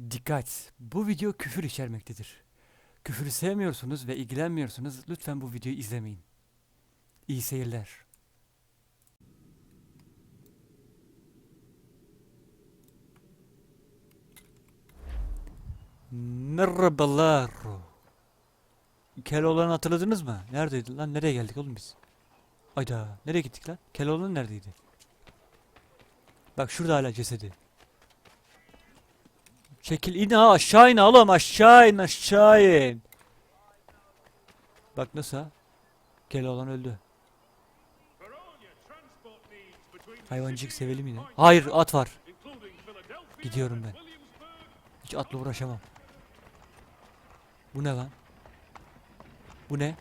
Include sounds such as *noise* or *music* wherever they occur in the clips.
Dikkat! Bu video küfür içermektedir. Küfürü sevmiyorsunuz ve ilgilenmiyorsunuz lütfen bu videoyu izlemeyin. İyi seyirler. Merhabalar. Keloğlan'ı hatırladınız mı? Neredeydi lan? Nereye geldik oğlum biz? Ayda. Nereye gittik lan? Keloğlan neredeydi? Bak şurada hala cesedi. Çekil in ha aşağı in oğlum aşağı in aşağı in. Bak nasıl ha? Keloğlan öldü. Hayvancık sevelim yine. Hayır at var. Gidiyorum ben. Hiç atla uğraşamam. Bu ne lan? Bu ne?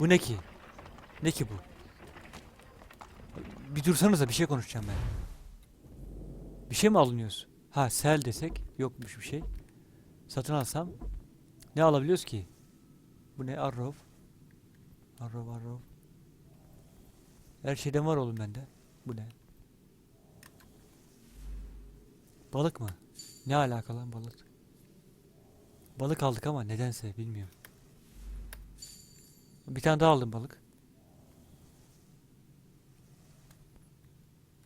Bu ne ki? Ne ki bu? Bir dursanıza bir şey konuşacağım ben. Bir şey mi alınıyoruz? Ha sel desek yokmuş bir şey. Satın alsam ne alabiliyoruz ki? Bu ne? Arrow. Arrow arrow. Her şeyden var oğlum bende. Bu ne? Balık mı? Ne alaka lan balık? Balık aldık ama nedense bilmiyorum. Bir tane daha aldım balık.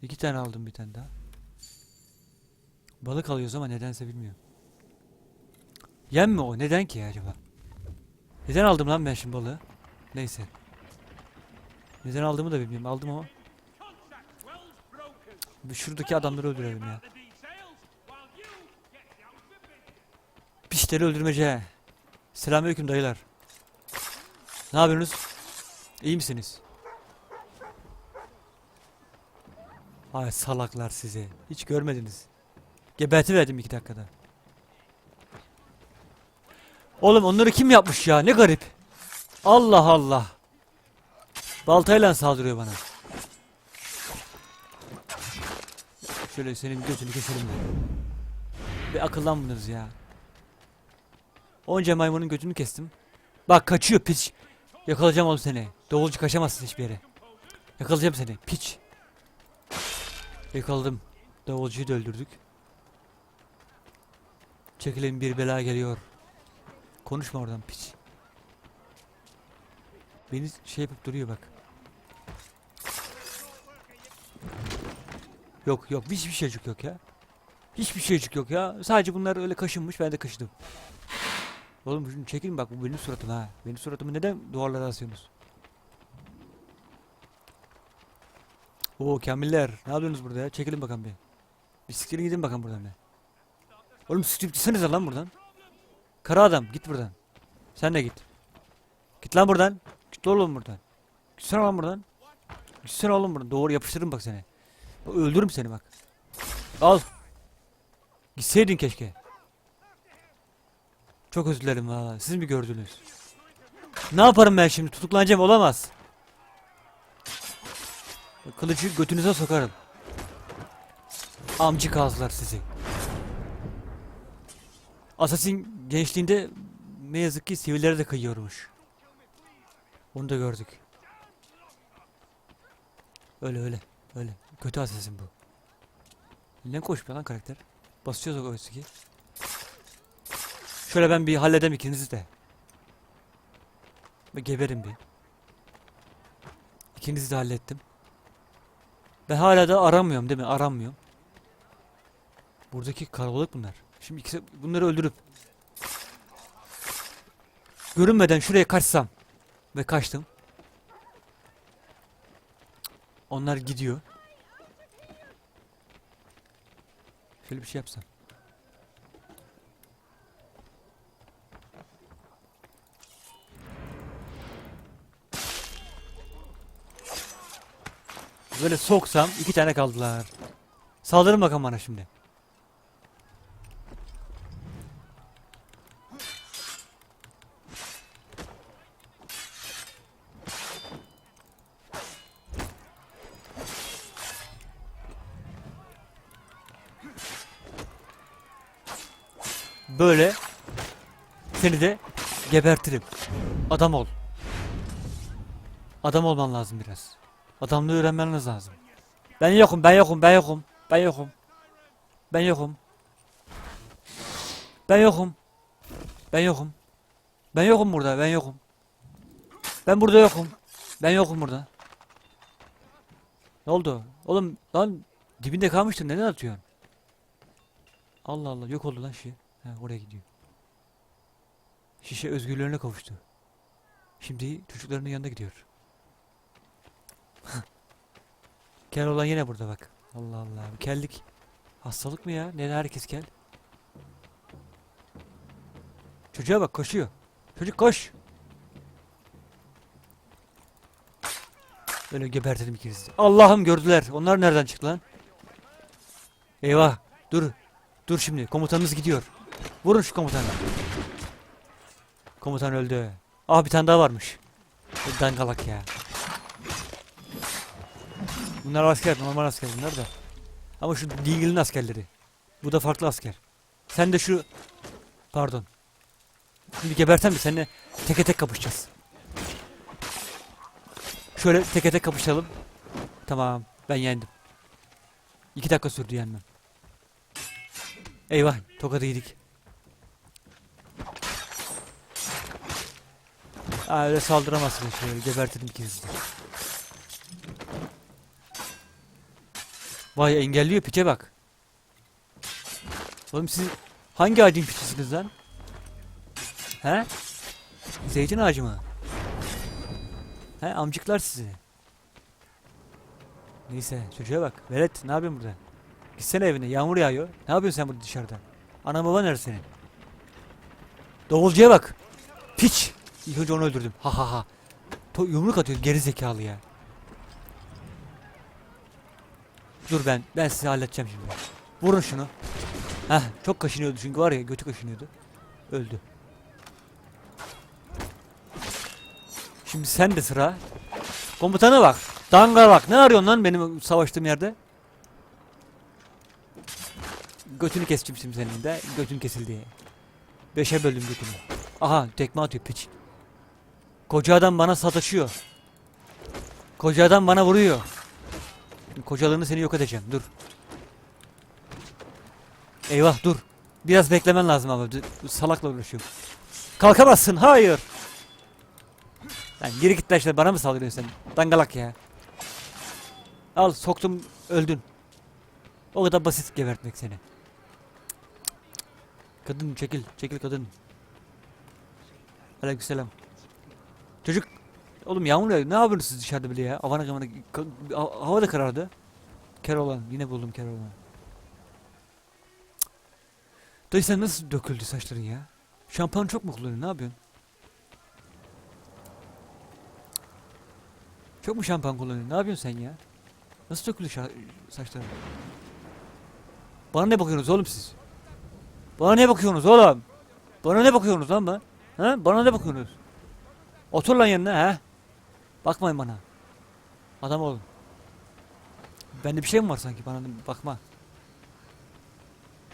İki tane aldım bir tane daha. Balık alıyoruz ama nedense bilmiyorum. Yem mi o? Neden ki acaba? Neden aldım lan ben şimdi balığı? Neyse. Neden aldığımı da bilmiyorum. Aldım ama. Şuradaki adamları öldürelim ya. Pişleri öldürmece. Selamünaleyküm dayılar. Ne yapıyorsunuz? İyi misiniz? Ay salaklar sizi. Hiç görmediniz. Geberti verdim iki dakikada. Oğlum onları kim yapmış ya? Ne garip. Allah Allah. Baltayla saldırıyor bana. Şöyle senin götünü keselim de. Bir akıllanmadınız ya. Onca maymunun götünü kestim. Bak kaçıyor piç. Yakalayacağım oğlum seni. Davulcu kaçamazsın hiçbir yere. Yakalayacağım seni piç. Yakaladım. Davulcuyu da öldürdük. Çekilin bir bela geliyor. Konuşma oradan piç. Beni şey yapıp duruyor bak. Yok yok hiçbir şeycik yok ya. Hiçbir şeycik yok ya. Sadece bunlar öyle kaşınmış ben de kaşıdım. Oğlum şunu çekin bak bu benim suratım ha. Benim suratımı neden duvarlara asıyorsunuz? Oo kamiller ne yapıyorsunuz burada ya? Çekilin bakalım bir. Bir siktirin gidin bakalım buradan be. Oğlum siktirip gitsenize lan buradan. Kara adam git buradan. Sen de git. Git lan buradan. Git oğlum buradan. Gitsene lan buradan. Gitsene oğlum buradan. Doğru yapıştırırım bak seni. Öldürürüm seni bak. Al. Gitseydin keşke. Çok özür dilerim valla. Siz mi gördünüz? Ne yaparım ben şimdi? Tutuklanacağım olamaz. Kılıcı götünüze sokarım. Amcı kazlar sizi. Assassin gençliğinde ne yazık ki sivilleri de kıyıyormuş. Onu da gördük. Öyle öyle. Öyle. Kötü assassin bu. Ne koşmuyor lan karakter? Basıyoruz o oysa ki. Şöyle ben bir halledem ikinizi de. Ve geberin bir. İkinizi de hallettim. Ben hala da aramıyorum değil mi? Aramıyorum. Buradaki karabalık bunlar. Şimdi ikisi bunları öldürüp görünmeden şuraya kaçsam ve kaçtım. Onlar gidiyor. Şöyle bir şey yapsam. Böyle soksam iki tane kaldılar. Saldırın bakalım bana şimdi. Böyle seni de gebertirim. Adam ol. Adam olman lazım biraz. Adamlığı öğrenmeniz lazım. Ben yokum, ben yokum, ben yokum. Ben yokum. Ben yokum. Ben yokum. Ben yokum. Ben yokum burada. Ben yokum. Ben burada yokum. Ben yokum burada. Ne oldu? Oğlum lan dibinde kalmıştın. Neden atıyorsun? Allah Allah yok oldu lan şey. Ha, oraya gidiyor. Şişe özgürlüğüne kavuştu. Şimdi çocuklarının yanına gidiyor. *laughs* kel olan yine burada bak. Allah Allah. Kellik hastalık mı ya? Neden herkes kel? Çocuğa bak koşuyor. Çocuk koş. Böyle gebertelim ikinizi. Allah'ım gördüler. Onlar nereden çıktı lan? Eyvah. Dur. Dur şimdi. Komutanımız gidiyor. Vurun şu komutanı. Komutan öldü. Ah bir tane daha varmış. Dangalak ya. Bunlar asker. Normal asker bunlar da. Ama şu Deagle'in askerleri. Bu da farklı asker. Sen de şu... Pardon. Şimdi geberten mi? Seninle teke tek kapışacağız. Şöyle teke tek kapışalım. Tamam. Ben yendim. İki dakika sürdü yenmem. Eyvah. Tokadı yedik. Aa, öyle saldıramazsın şöyle. Gebertirdim ikinizi de. Vay engelliyor piçe bak. Oğlum siz hangi ağacın piçisiniz lan? He? Zeytin ağacı mı? He amcıklar sizi. Neyse çocuğa bak. Velet ne yapıyorsun burada? Gitsene evine yağmur yağıyor. Ne yapıyorsun sen burada dışarıda? Ana baba nerede senin? Davulcuya bak. Piç. İlk önce onu öldürdüm. Ha ha ha. To- yumruk atıyor geri zekalı ya. Dur ben. Ben sizi halledeceğim şimdi. Vurun şunu. Heh çok kaşınıyordu çünkü var ya götü kaşınıyordu. Öldü. Şimdi sen de sıra. Komutana bak. Danga bak. Ne arıyorsun lan benim savaştığım yerde? Götünü keseceğim şimdi senin de. Götün kesildi. Beşe böldüm götünü. Aha tekme atıyor piç. Koca adam bana sataşıyor. Koca adam bana vuruyor. Kocalığını seni yok edeceğim. Dur. Eyvah dur. Biraz beklemen lazım ama. Salakla uğraşıyorum. Kalkamazsın. Hayır. Lan geri git işte bana mı saldırıyorsun sen? Dangalak ya. Al soktum öldün. O kadar basit gebertmek seni. Kadın çekil. Çekil kadın. Aleykümselam. Çocuk. Oğlum yağmur yağıyor. Ne yapıyorsunuz dışarıda bile ya? Havana kamana. ka- ha- Hava da karardı. Kerolan. Yine buldum Kerolan'ı. Dayı sen nasıl döküldü saçların ya? Şampuan çok mu kullanıyorsun? Ne yapıyorsun? Çok mu şampuan kullanıyorsun? Ne yapıyorsun sen ya? Nasıl döküldü saçların? Bana ne bakıyorsunuz oğlum siz? Bana ne bakıyorsunuz oğlum? Bana ne bakıyorsunuz lan ben? Ha? Bana ne bakıyorsunuz? Otur lan yanına ha? Bakmayın bana. Adam olun. Bende bir şey mi var sanki? Bana bakma.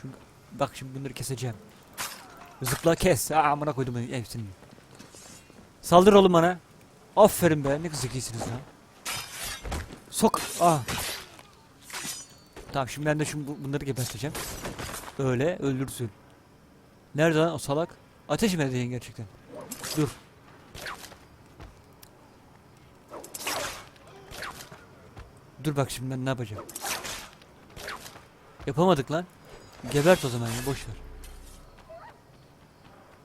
Çünkü bak şimdi bunları keseceğim. Zıpla kes. Aa, amına koydum hepsini. Saldır oğlum bana. Aferin be. Ne zekisiniz lan. Sok. Aa. Tamam şimdi ben de şimdi bu- bunları geberteceğim. Öyle öldürsün. Nerede lan o salak? Ateş mi edeceksin gerçekten? Dur. Dur bak şimdi ben ne yapacağım. Yapamadık lan. Gebert o zaman ya boş ver.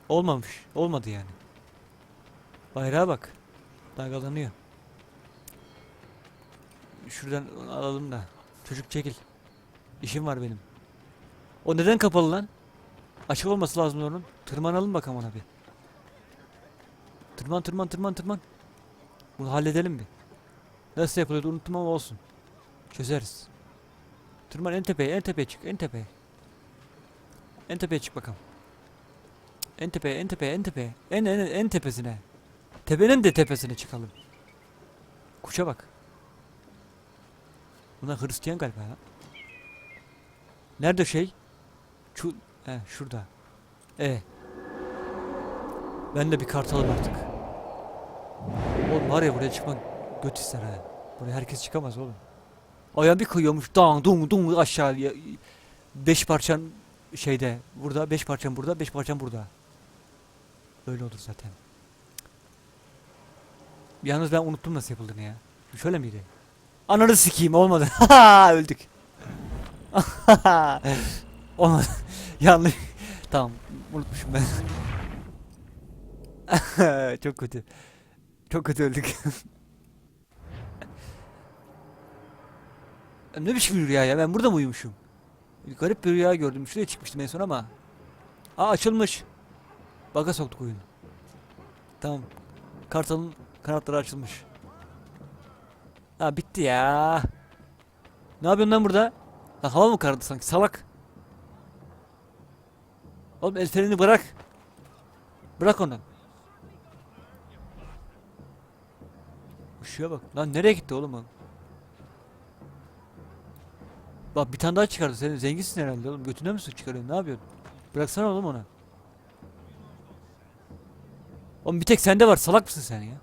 Olmamış. Olmadı yani. Bayrağa bak. Dalgalanıyor. Şuradan alalım da. Çocuk çekil. İşim var benim. O neden kapalı lan? Açık olması lazım onun. Tırmanalım bakalım ona bir. Tırman tırman tırman tırman. Bunu halledelim bir. Nasıl yapılıyordu unuttum ama olsun. Çözeriz. Tırman en tepeye en tepeye çık en tepeye. En tepeye çık bakalım. En tepeye en tepeye en tepeye. En en en tepesine. Tepenin de tepesine çıkalım. Kuşa bak. Bunlar Hristiyan galiba ya. Nerede şey? Şu, he, şurada. E. Ben de bir kartalım artık. Oğlum var ya buraya çıkmak göt ister ha. Buraya herkes çıkamaz oğlum. Ayağım bir kıyıyormuş. Dang dung dung aşağıya. Beş parçan şeyde burada beş parçam burada beş parçam burada. Öyle olur zaten. Yalnız ben unuttum nasıl yapıldığını ya. Şöyle miydi? Ananı sikeyim olmadı. *laughs* Öldük. *laughs* olmadı. *laughs* Yanlış. Tamam unutmuşum ben. Çok kötü. Çok kötü öldük. Ne biçim bir rüya ya ben burada mı uyumuşum? Garip bir rüya gördüm. Şuraya çıkmıştım en son ama. Aa açılmış. Baga soktuk oyunu. Tamam. Kartalın kanatları açılmış. Ha bitti ya. Ne yapıyorsun lan burada? Lan hava mı karardı sanki salak. Oğlum el bırak. Bırak onu. Şuraya bak. Lan nereye gitti oğlum o? Bak bir tane daha çıkardı. Sen zenginsin herhalde oğlum. Götüne mi su çıkarıyorsun? Ne yapıyorsun? Bıraksana oğlum onu. Oğlum bir tek sende var. Salak mısın sen ya?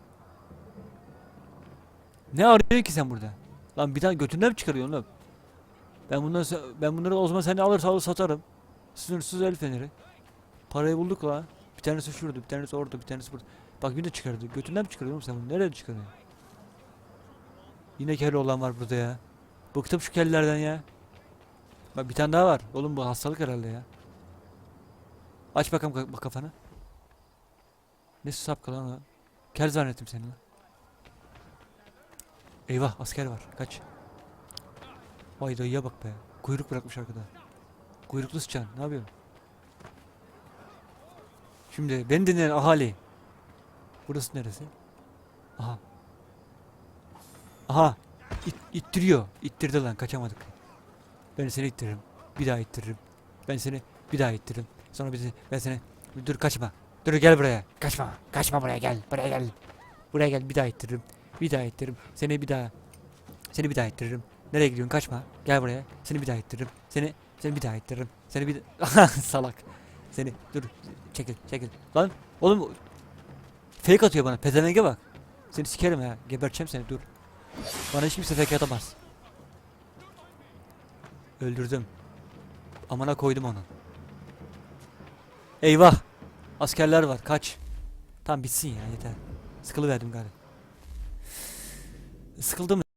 Ne arıyorsun ki sen burada? Lan bir tane götünden mi çıkarıyorsun oğlum? Ben bunları ben bunları o zaman seni alır alır satarım. Sınırsız el feneri. Parayı bulduk la. Bir tanesi şurada, bir tanesi orada, bir tanesi burada. Bak de çıkardı. Götünden mi çıkarıyorsun sen bunu? Nereye çıkarıyorsun? Yine kelle olan var burada ya. Bıktım şu kellerden ya. Bak bir tane daha var. Oğlum bu hastalık herhalde ya. Aç bakalım ka- bak kafanı. Ne sapka lan o? Kel zannettim seni lan. Eyvah asker var. Kaç. Vay dayıya bak be. Kuyruk bırakmış arkada. Kuyruklu sıçan. Ne yapıyorsun? Şimdi beni dinleyen ahali. Burası neresi? Aha. Aha. İt, ittiriyor. İttirdi lan kaçamadık. Ben seni ittiririm. Bir daha ittiririm. Ben seni bir daha ittiririm. Sonra bir ben seni dur kaçma. Dur gel buraya. Kaçma. Kaçma buraya gel. Buraya gel. Buraya gel bir daha ittiririm. Bir daha ittiririm. Seni bir daha seni bir daha ittiririm. Nereye gidiyorsun? Kaçma. Gel buraya. Seni bir daha ittiririm. Seni seni bir daha ittiririm. Seni bir *laughs* salak. Seni dur çekil çekil. Lan oğlum fake atıyor bana. Pezevenge bak. Seni sikerim ha. Geberteceğim seni dur. Bana hiç kimse fake atamaz. Öldürdüm. Amına koydum onu. Eyvah. Askerler var. Kaç. Tamam bitsin ya yeter. Sıkılıverdim gari. Sıkıldım.